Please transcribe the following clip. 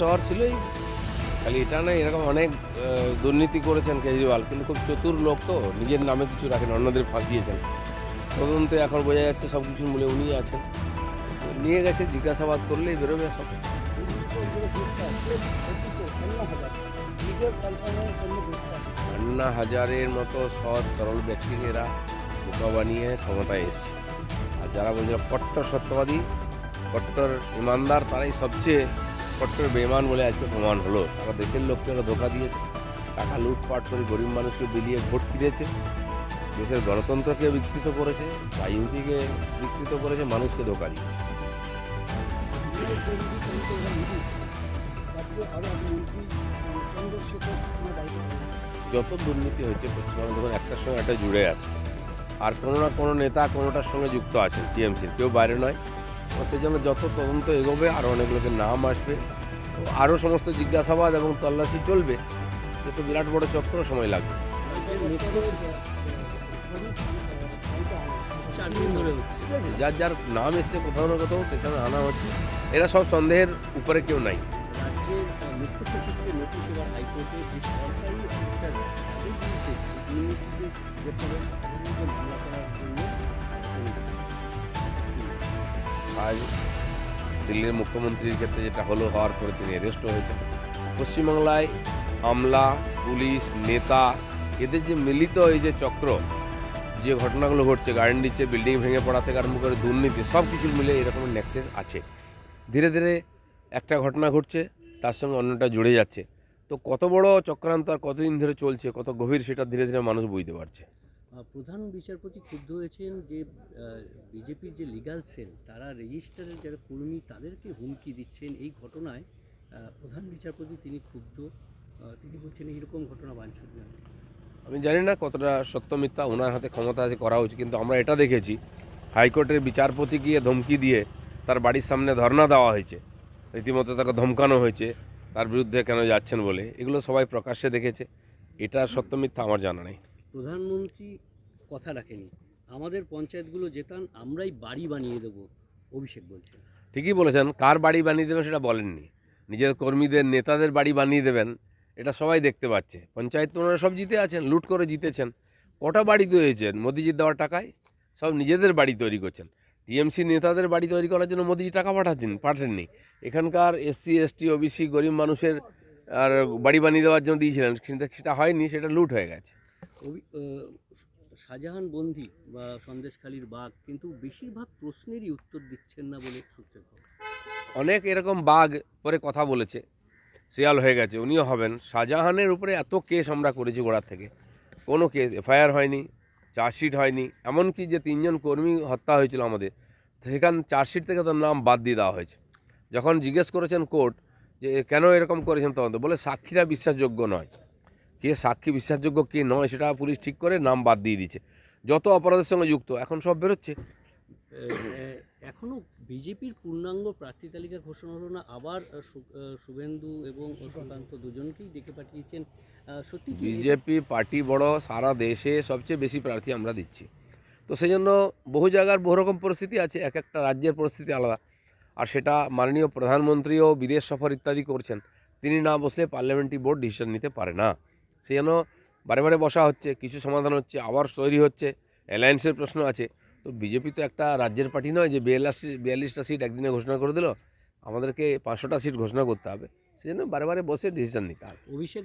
হওয়ার ছিলই। খালি এটা নয় এরকম অনেক দুর্নীতি করেছেন কেজরিওয়াল কিন্তু খুব চতুর লোক তো নিজের নামে কিছু রাখেন অন্যদের ফাঁসিয়েছেন। তদন্তে এখন বোঝা যাচ্ছে সব কিছুর মূলে উনি আছেন। নিয়ে গেছে জিজ্ঞাসাবাদ করলেই বেরোবে সব। আন্না হাজারের মতো সৎ, সরল ব্যক্তিকে এরা বোকা বানিয়ে ক্ষমতায় এসছে। আর যারা বলছে কট্টর সত্যবাদী, কট্টর ইমানদার, তারাই সবচেয়ে কট্টর বেমান বলে আজকে প্রমাণ হলো। তারা দেশের লোককে ওরা ধোকা দিয়েছে, টাকা লুটপাট করে গরিব মানুষকে বিলিয়ে ভোট কিনেছে, দেশের গণতন্ত্রকে বিকৃত করেছে আইনটিকে বিকৃত করেছে, মানুষকে ধোকা দিয়েছে। মন্ত্রী যত দুর্নীতি হয়েছে পশ্চিমবঙ্গে দেখুন একটার সঙ্গে একটা জুড়ে আছে। আর কোনো না কোনো নেতা কোনোটার সঙ্গে যুক্ত আছেন, টিএমসির। কেউ বাইরে নয়। সেই জন্য যত তদন্ত এগোবে, আরও অনেক লোকের নাম আসবে। আরও সমস্ত জিজ্ঞাসাবাদ এবং তল্লাশি চলবে। এ তো বিরাট বড় চক্র সময় লাগবে। ঠিক আছে, যার যার নাম এসছে, কোথাও না কোথাও সেখানে আনা হচ্ছে। এরা সব সন্দেহের উপরে কেউ নাই। মুখ্য সচিবকে নোটিশ হাইকোর্টে যে সরকারি তাদের বিরুদ্ধে দুর্নীতিতে করার জন্য আজ দিল্লির মুখ্যমন্ত্রীর ক্ষেত্রে যেটা হলো হওয়ার পরে তিনি অ্যারেস্ট হয়েছেন। পশ্চিমবাংলায় আমলা পুলিশ, নেতা, এদের যে মিলিত এই যে চক্র, যে ঘটনাগুলো ঘটছে গার্ডেন দিচ্ছে বিল্ডিং ভেঙে পড়া থেকে আরম্ভ করে দুর্নীতি সব কিছু মিলে এরকম নেক্সেস আছে। ধীরে ধীরে একটা ঘটনা ঘটছে তার সঙ্গে অন্যটা জুড়ে যাচ্ছে। তো কত বড় চক্রান্ত আর কতদিন ধরে চলছে কত গভীর সেটা ধীরে ধীরে মানুষ বুঝতে পারছে। প্রধান বিচারপতি ক্ষুব্ধ হয়েছেন যে বিজেপির যে লিগাল সেল তারা রেজিস্টারের যারা কর্মী তাদেরকে হুমকি দিচ্ছেন। এই ঘটনায় প্রধান বিচারপতি তিনি ক্ষুব্ধ। তিনি বলছেন এইরকম ঘটনা বাঞ্ছনীয় নয়। আমি জানি না কতটা সত্য মিথ্যা ওনার হাতে ক্ষমতা আছে করা উচিত কিন্তু আমরা এটা দেখেছি। হাইকোর্টের বিচারপতি গিয়ে ধমকি দিয়ে তার বাড়ির সামনে ধর্ণা দেওয়া হয়েছে। রীতিমতো তাকে ধমকানো হয়েছে তার বিরুদ্ধে কেন যাচ্ছেন বলে এগুলো সবাই প্রকাশ্যে দেখেছে। এটা সত্য মিথ্যা আমার জানা নেই। প্রধানমন্ত্রী কথা রাখেনি। আমাদের পঞ্চায়েতগুলো যেতান আমরাই বাড়ি বানিয়ে দেবো অভিষেক বলছেন। ঠিকই বলেছেন কার বাড়ি বানিয়ে দেবেন সেটা বলেননি। নিজের কর্মীদের নেতাদের বাড়ি বানিয়ে দেবেন এটা সবাই দেখতে পাচ্ছে। পঞ্চায়েত তো ওনারা সব জিতে আছেন লুট করে জিতেছেন। কটা বাড়ি তৈরি হয়েছেন মোদিজির দেওয়ার টাকায়? সব নিজেদের বাড়ি তৈরি করছেন। টিএমসি নেতাদের বাড়ি তৈরি করার জন্য মোদিজি টাকা পাঠাচ্ছেন পাঠাননি। এখানকার এসসি এসটি ওবিসি গরিব মানুষের আর বাড়ি বানিয়ে দেওয়ার জন্য দিয়েছিলেন কিন্তু সেটা হয়নি সেটা লুট হয়ে গেছে। শাহজাহান বন্দি বা সন্দেশখালীর বাঘ কিন্তু বেশিরভাগ প্রশ্নেরই উত্তর দিচ্ছেন না বলে সূত্রের অনেক এরকম বাঘ পরে কথা বলেছে শিয়াল হয়ে গেছে উনিও হবেন। শাহজাহানের উপরে এত কেস আমরা করেছি গোড়ার থেকে কোনো কেস এফআইআর হয়নি চার্জশিট হয়নি। এমনকি যে তিনজন কর্মী হত্যা হয়েছিল আমাদের, সেখান চার্জশিট থেকে তার নাম বাদ দিয়ে দেওয়া হয়েছে। যখন জিজ্ঞেস করেছেন কোর্ট যে কেন এরকম করেছেন তদন্ত, বলে সাক্ষীরা বিশ্বাসযোগ্য নয়। কে সাক্ষী বিশ্বাসযোগ্য, কে নয়, সেটা পুলিশ ঠিক করে নাম বাদ দিয়ে দিচ্ছে যত অপরাধের সঙ্গে যুক্ত, এখন সব বেরোচ্ছে। এখনও বিজেপির পূর্ণাঙ্গ প্রার্থী তালিকা ঘোষণা হলো না, আবার শুভেন্দু এবং সুকান্ত দুজনকেই ডেকে পাঠিয়েছেন। সত্যি বিজেপি পার্টি বড়, সারা দেশে সবচেয়ে বেশি প্রার্থী আমরা দিচ্ছি। তো সেই জন্য বহু জায়গার বহু রকম পরিস্থিতি আছে, এক একটা রাজ্যের পরিস্থিতি আলাদা। আর সেটা মাননীয় প্রধানমন্ত্রীও বিদেশ সফর ইত্যাদি করছেন, তিনি না বসলে পার্লামেন্টারি বোর্ড ডিসিশন নিতে পারে না। সেই জন্য বারে বারে বসা হচ্ছে, কিছু সমাধান হচ্ছে, আবার তৈরি হচ্ছে, অ্যালায়েন্সের প্রশ্ন আছে। তো বিজেপি তো একটা রাজ্যের পার্টি নয় যে বিয়াল্লিশ বিয়াল্লিশটা সিট একদিনে ঘোষণা করে দিল। আমাদেরকে পাঁচশোটা সিট ঘোষণা করতে হবে। সেই জন্য বারে বারে বসে ডিসিশন নিতে হবে। অভিষেক